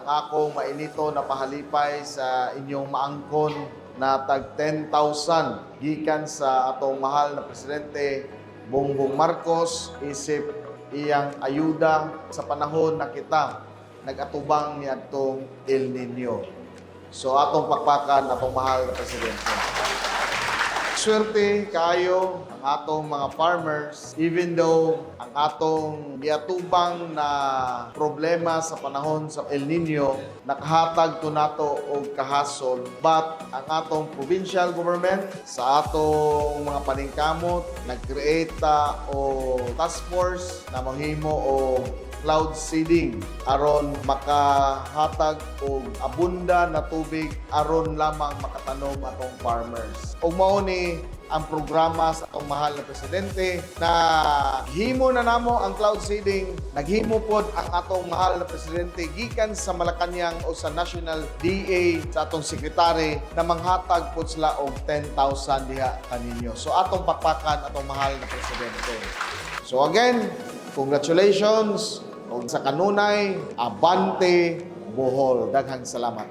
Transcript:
Ang akong mainito na pahalipay sa inyong maangkon na tag 10,000 gikan sa atong mahal na presidente Bongbong Marcos isip iyang ayuda sa panahon na kita nagatubang ni atong El Nino. So atong pakpakan atong mahal na presidente. Swerte kayo ang atong mga farmers even though ang atong giatubang na problema sa panahon sa El Nino nakahatag to nato og kahasol. But ang atong provincial government sa atong mga paningkamot nag-create o task force na mahimo o cloud seeding aron makahatag og abunda na tubig aron lamang makatanom atong farmers. Ug mao ni ang programa sa atong mahal na presidente na himo na namo ang cloud seeding naghimo pod ang atong mahal na presidente gikan sa Malacañang o sa National DA sa atong sekretary na manghatag pod sila og 10,000 diha kaninyo. So atong pakpakan atong mahal na presidente. So again, congratulations. Kung sa kanunay, abante, Bohol. Daghang salamat.